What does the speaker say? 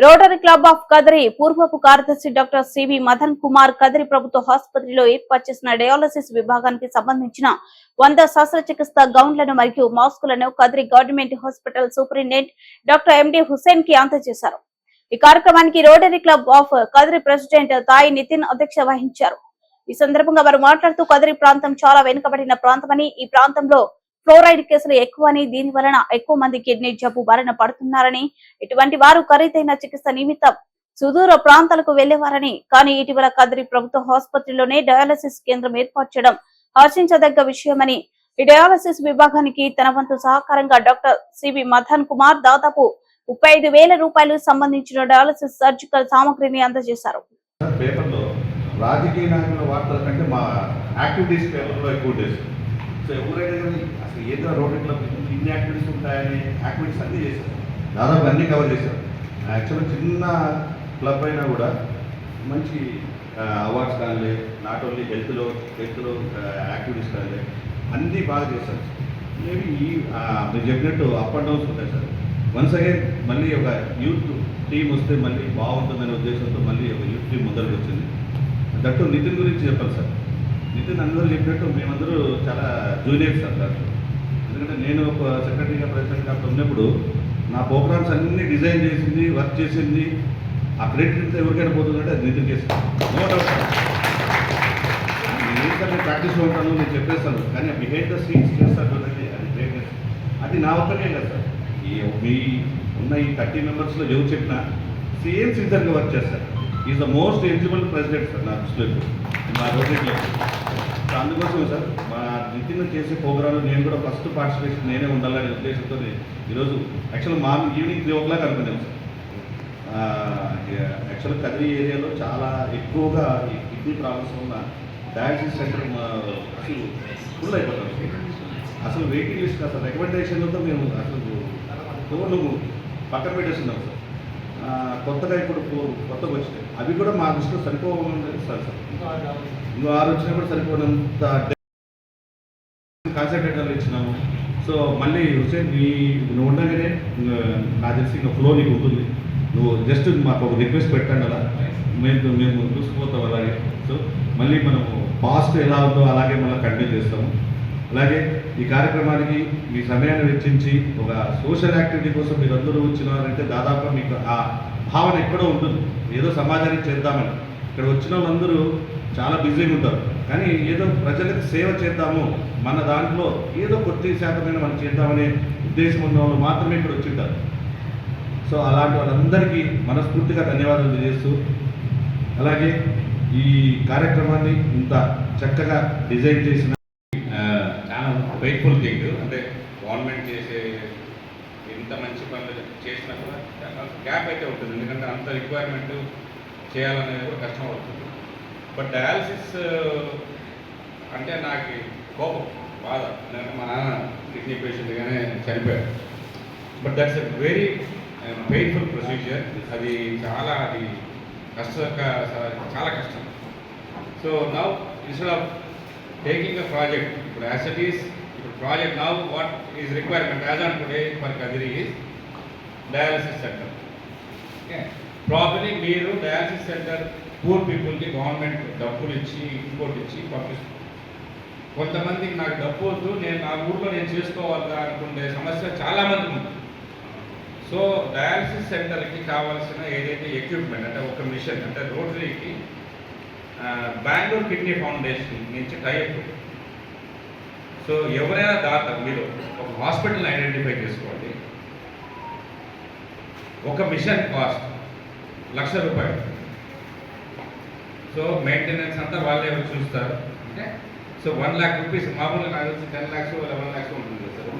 Rotary club of Kadiri పూర్వపు కార్యదర్శి doctor CV Madan Kumar Kadiri ప్రభుత్వ ఆసుపత్రిలో ఏర్పాటు చేసిన డయాలసిస్ విభాగానికి సంబంధించిన వంద శస్త్రచికిత్స గౌన్లను మరియు మాస్కులను Kadiri government hospital superintendent doctor MD హుసేన్కి అందజేశారు. ఈ కార్యక్రమానికి rotary club of Kadiri president తాయి నితిన్ అధ్యక్ష వహించారు. ఈ సందర్భంగా వారు మాట్లాడుతూ కదిరి ప్రాంతం చాలా వెనుకబడిన ప్రాంతమని ఈ ప్రాంతంలో ఫ్లోరైడ్ కేసులు ఎక్కువని దీని వలన ఎక్కువ మంది కిడ్నీ జబ్బు బారిన పడుతున్నారని ఇటువంటి వారు ఖరీదైన చికిత్స నిమిత్తం సుదూర ప్రాంతాలకు వెళ్ళేవారని కానీ ఇటీవల కదిరి ప్రభుత్వ ఆసుపత్రిలోనే డయాలసిస్ కేంద్రం ఏర్పాటు చేయడం హర్షించదగ్గ విషయమని ఈ డయాలసిస్ విభాగానికి తన వంతు సహకారంగా డాక్టర్ సివి మదన్ కుమార్ దాదాపు ముప్పై ఐదు వేల రూపాయలు సంబంధించిన డయాలసిస్ సర్జికల్ సామగ్రిని అందజేశారు. రాజకీయ నాయకుల వార్తల కంటే మా యాక్టివిటీస్ పేపర్లో ఎక్కువ సో ఎవరైనా కానీ ఏదో రోడ్డు క్లబ్ ఇన్ని యాక్టివిటీస్ ఉంటాయని యాక్టివిటీస్ అన్నీ చేశారు. దాదాపు అన్నీ కవర్ చేశారు. యాక్చువల్గా చిన్న క్లబ్ అయినా కూడా మంచి అవార్డ్స్ కానీ నాట్ ఓన్లీ హెల్త్లో హెల్త్లో యాక్టివిటీస్ కానీ అన్నీ బాగా చేశారు. మేబీ ఈ మీరు చెప్పినట్టు అప్ అండ్ డౌన్స్ ఉంటాయి సార్. వన్స్ అగైన్ మళ్ళీ ఒక యూత్ టీం వస్తే మళ్ళీ బాగుంటుందనే ఉద్దేశంతో మళ్ళీ ఒక యూత్ టీం మొదలుకు వచ్చింది. దట్టు నితిన్ గురించి చెప్పాలి సార్. నితిన్ అందరూ చెప్పినట్టు మేమందరూ చాలా జూనియర్స్ సార్ దాంట్లో. ఎందుకంటే నేను ఒక సెక్రటరీగా ప్రెసిడెంట్గా అప్పుడు ఉన్నప్పుడు నా ప్రోగ్రామ్స్ అన్నీ డిజైన్ చేసింది వర్క్ చేసింది. ఆ క్రెడిట్ ఎవరికైనా పోతుందంటే అది నిధులు చేస్తాను నో డౌట్. నేను ప్రాక్టీస్ ప్రాక్టీస్లో ఉంటాను నేను చెప్పేస్తాను. కానీ బిహైండ్ ద సీన్స్ చేస్తాను చూడండి అది గ్రేట్నెస్ అది నా ఒక్కటే కదా సార్. ఈ మీ ఉన్న ఈ థర్టీ మెంబర్స్లో ఎవరు చెప్పినా సేమ్ సిన్సియర్గా వర్క్ చేస్తారు. Is the most eligible president sir నా దృష్టిలో నా మా రోజుల్లో సో అందుకోసం సార్ మా నితిన్ చేసే ప్రోగ్రాంలో నేను కూడా ఫస్ట్ పార్టిసిపేషన్ నేనే ఉండాలనే ఉద్దేశంతో ఈరోజు యాక్చువల్ మా ఈవినింగ్ త్రీ ఓ క్లాక్ అనుకున్నాం సార్ యాక్చువల్ కదిరి ఏరియాలో చాలా ఎక్కువగా ఈ కిడ్నీ ప్రాబ్లమ్స్ ఉన్న డయాలసిస్ సెంటర్ అసలు ఫుల్ అయిపోతాం అసలు వెయిటింగ్ లిస్ట్ అసలు రికమెండేషన్లతో మేము అసలు ఫోన్ పక్కన పెట్టేస్తున్నాం సార్. కొత్తగా ఇప్పుడు కొత్తగా వచ్చినాయి. అవి కూడా మా దృష్టిలో సరిపోవాలి సార్ సార్. ఇంకో ఆరు వచ్చినా కూడా సరిపోనంత కాన్సన్ట్రేటర్లు ఇచ్చినాము. సో మళ్ళీ హుసేన్ నీ నువ్వు ఉండగానే నాకు తెలిసి ఇంకా ఫ్లో నీకు ఉంటుంది. నువ్వు జస్ట్ మాకు ఒక రిక్వెస్ట్ పెట్టండి అలా. మేము మేము చూసుకుపోతాం అలాగే. సో మళ్ళీ మనము పాస్ట్ ఎలా ఉందో అలాగే మళ్ళీ కంటిన్యూ చేస్తాము. అలాగే ఈ కార్యక్రమానికి మీ సమయాన్ని వెచ్చించి ఒక సోషల్ యాక్టివిటీ కోసం మీరందరూ వచ్చినారంటే దాదాపు మీకు ఆ భావన ఎక్కడో ఉంటుంది. ఏదో సమాజానికి చేద్దామని. ఇక్కడ వచ్చిన వాళ్ళందరూ చాలా బిజీగా ఉంటారు. కానీ ఏదో ప్రజలకు సేవ చేద్దాము మన దాంట్లో ఏదో కొద్ది శాతమైన మనం చేద్దామనే ఉద్దేశం ఉన్న వాళ్ళు మాత్రమే ఇక్కడ వచ్చింటారు. సో అలాంటి వాళ్ళందరికీ మనస్ఫూర్తిగా ధన్యవాదాలు తెలియజేస్తూ అలాగే ఈ కార్యక్రమాన్ని ఇంత చక్కగా డిజైన్ చేసిన గ్రేట్ఫుల్ థింగ్ అంటే గవర్నమెంట్ చేసే ఇంత మంచి పనులు చేసినా కూడా గ్యాప్ అయితే ఉంటుంది. ఎందుకంటే అంత రిక్వైర్మెంట్ చేయాలనేది కూడా కష్టం అవుతుంది. బట్ డయాలసిస్ అంటే నాకు కోపం బాధ. ఎందుకంటే మా నాన్న కిడ్నీ పేషెంట్గానే చనిపోయాడు but that's a very painful procedure అది చాలా అది కష్ట చాలా కష్టం. So now instead of taking a project ఇప్పుడు యాజ్ ఇట్ ఈస్ ఇప్పుడు project now what is requirement as on today for Kadiri is dialysis centre okay probably మీరు dialysis centre poor పీపుల్కి గవర్నమెంట్ డబ్బులు ఇచ్చి ఇంకోటి ఇచ్చి పంపిస్తుంది కొంతమందికి నాకు డబ్బు వద్దు నేను నా ఊర్లో నేను చేసుకోవాలా అనుకునే సమస్య చాలామంది ఉంది. సో డయాలసిస్ సెంటర్కి కావాల్సిన ఏదైతే ఎక్విప్మెంట్ అంటే ఒక మిషన్ అంటే రోటరీకి బెంగళూరు కిడ్నీ ఫౌండేషన్ నుంచి టైప్ సో ఎవరైనా దాత మీరు ఒక హాస్పిటల్ ఐడెంటిఫై చేసుకోండి. ఒక మిషన్ కాస్ట్ లక్ష రూపాయలు. సో మెయింటెనెన్స్ అంతా వాళ్ళే చూస్తారు. అంటే సో వన్ ల్యాక్ రూపీస్ మామూలుగా నాకు తెలిసి టెన్ ల్యాక్స్ లెవెన్ ల్యాక్స్ ఉంటుంది సార్.